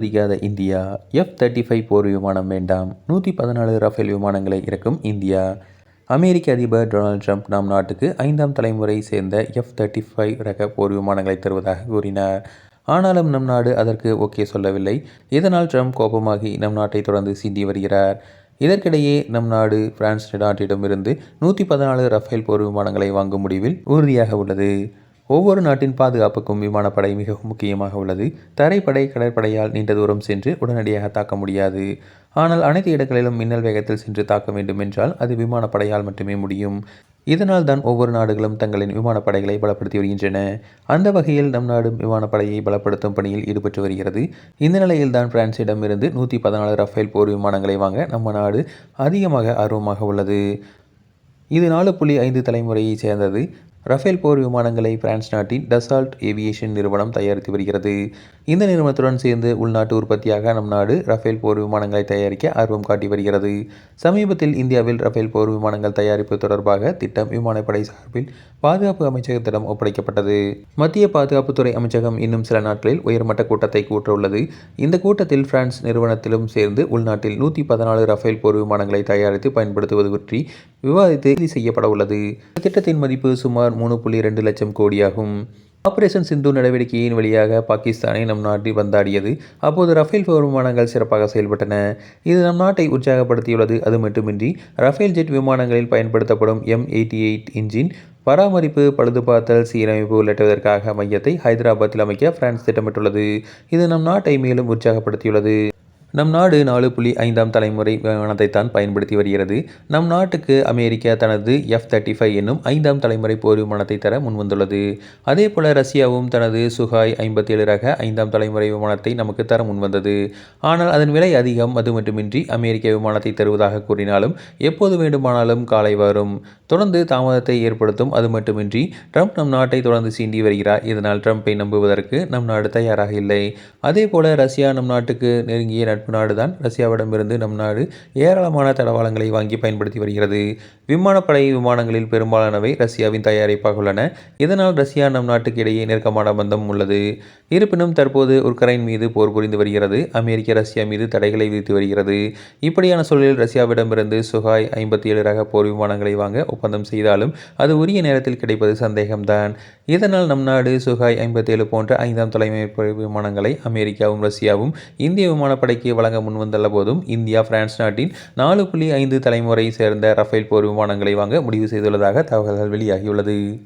அதிகாத India F thirty five போர் விமானம் வேண்டாம். நூற்றி பதினாலு ரஃபேல் விமானங்களை இறக்கும் இந்தியா. அமெரிக்க அதிபர் டொனால்ட் ட்ரம்ப் நம் நாட்டுக்கு ஐந்தாம் தலைமுறை சேர்ந்த எஃப் தேர்ட்டி ஃபைவ் ரக போர் விமானங்களை தருவதாக கூறினார். ஆனாலும் நம் நாடு அதற்கு ஓகே சொல்லவில்லை. இதனால் ட்ரம்ப் கோபமாகி நம் நாட்டை தொடர்ந்து சீண்டி வருகிறார். இதற்கிடையே நம் நாடு பிரான்ஸ் நாட்டிடமிருந்து நூற்றி பதினாலு ரஃபேல் போர் விமானங்களை வாங்கும் முடிவில் உறுதியாக உள்ளது. ஒவ்வொரு நாட்டின் பாதுகாப்புக்கும் விமானப்படை மிகவும் முக்கியமாக உள்ளது. தரைப்படை கடற்படையால் நீண்ட தூரம் சென்று உடனடியாக தாக்க முடியாது. ஆனால் அனைத்து இடங்களிலும் மின்னல் வேகத்தில் சென்று தாக்க வேண்டும் என்றால் அது விமானப்படையால் மட்டுமே முடியும். இதனால் தான் ஒவ்வொரு நாடுகளும் தங்களின் விமானப்படைகளை பலப்படுத்தி வருகின்றன. அந்த வகையில் நம் நாடும் விமானப்படையை பலப்படுத்தும் பணியில் ஈடுபட்டு வருகிறது. இந்த நிலையில் தான் பிரான்சிடம் இருந்து நூற்றி பதினாலு ரஃபேல் போர் விமானங்களை வாங்க நம்ம நாடு அதிகமாக ஆர்வமாக உள்ளது. இது நாலு புள்ளி ஐந்து தலைமுறையைச் சேர்ந்தது. ரஃபேல் போர் விமானங்களை பிரான்ஸ் நாட்டின் டசால்ட் ஏவியேஷன் நிறுவனம் தயாரித்து வருகிறது. இந்த நிறுவனத்துடன் சேர்ந்து உள்நாட்டு உற்பத்தியாக நம் நாடு ரஃபேல் போர் விமானங்களை தயாரிக்க ஆர்வம் காட்டி வருகிறது. சமீபத்தில் இந்தியாவில் ரஃபேல் போர் விமானங்கள் தயாரிப்பு தொடர்பாக திட்டம் விமானப்படை சார்பில் பாதுகாப்பு அமைச்சகத்திடம் ஒப்படைக்கப்பட்டது. மத்திய பாதுகாப்புத்துறை அமைச்சகம் இன்னும் சில நாட்களில் உயர்மட்ட கூட்டத்தை கூட்டவுள்ளது இந்த கூட்டத்தில் பிரான்ஸ் நிறுவனத்திலும் சேர்ந்து உள்நாட்டில் நூற்றி பதினாலு ரஃபேல் போர் விமானங்களை தயாரித்து பயன்படுத்துவது பற்றி விவாதித்து செய்யப்பட உள்ளது திட்டத்தின் மதிப்பு சுமார் மூணு புள்ளி ரெண்டு லட்சம் கோடியாகும். ஆபரேஷன் சிந்து நடவடிக்கையின் வழியாக பாகிஸ்தானை நம் நாட்டில் வந்தாடியது. அப்போது ரஃபேல் போர் விமானங்கள் சிறப்பாக செயல்பட்டன. இது நம் நாட்டை உற்சாகப்படுத்தியுள்ளது. அது மட்டுமின்றி ரஃபேல் ஜெட் விமானங்களில் பயன்படுத்தப்படும் எம் எயிட்டி எயிட் இன்ஜின் பராமரிப்பு பழுதுபார்த்தல் சீரமைப்பு உள்ளிட்டதற்காக மையத்தை ஹைதராபாத்தில் அமைக்க பிரான்ஸ் திட்டமிட்டுள்ளது. இது நம் நாட்டை மேலும் உற்சாகப்படுத்தியுள்ளது. நம் நாடு நாலு புள்ளி ஐந்தாம் தலைமுறை விமானத்தை தான் பயன்படுத்தி வருகிறது. நம் நாட்டுக்கு அமெரிக்கா தனது எஃப் தேர்ட்டி ஃபைவ் என்னும் ஐந்தாம் தலைமுறை போர் விமானத்தை தர முன்வந்துள்ளது. அதே போல ரஷ்யாவும் தனது சுகாய் ஐம்பத்தேழு ரக ஐந்தாம் தலைமுறை விமானத்தை நமக்கு தர முன்வந்தது. ஆனால் அதன் விலை அதிகம் அது மட்டுமின்றி அமெரிக்க விமானத்தை தருவதாக கூறினாலும் எப்போது வேண்டுமானாலும் காலை வரும். தொடர்ந்து தாமதத்தை ஏற்படுத்தும் அது மட்டுமின்றி ட்ரம்ப் நம் நாட்டை தொடர்ந்து சீண்டி வருகிறார். இதனால் ட்ரம்ப்பை நம்புவதற்கு நம் நாடு தயாராக இல்லை. அதே போல ரஷ்யா நம் நாட்டுக்கு நெருங்கிய நட்பு நாடுதான். ரஷ்யாவிடமிருந்து நம் நாடு ஏராளமான தளவாளங்களை வாங்கி பயன்படுத்தி வருகிறது. விமானப்படை விமானங்களில் பெரும்பாலானவை ரஷ்யாவின் தயாரிப்பாக உள்ளன. இதனால் ரஷ்யா நம் நாட்டுக்கு இடையே நெருக்கமான பந்தம் உள்ளது. இருப்பினும் தற்போது உக்ரைன் மீது போர் புரிந்து வருகிறது. அமெரிக்க ரஷ்யா மீது தடைகளை விதித்து வருகிறது. இப்படியான சூழலில் ரஷ்யாவிடமிருந்து சுகாய் ஐம்பத்தி ஏழு ரக போர் விமானங்களை வாங்க ஒப்பந்தம் செய்தாலும் அது உரிய நேரத்தில் கிடைப்பது சந்தேகம்தான். இதனால் நம் நாடு சுகாய் ஐம்பத்தேழு போன்ற ஐந்தாம் தலைமை விமானங்களை அமெரிக்காவும் ரஷ்யாவும் இந்திய விமானப்படைக்கு வழங்க முன்வந்துள்ள போதும் இந்தியா பிரான்ஸ் நாட்டின் நாலு புள்ளி ஐந்து தலைமுறையை சேர்ந்த ரஃபேல் போர் விமானங்களை வாங்க முடிவு செய்துள்ளதாக தகவல்கள் வெளியாகியுள்ளது.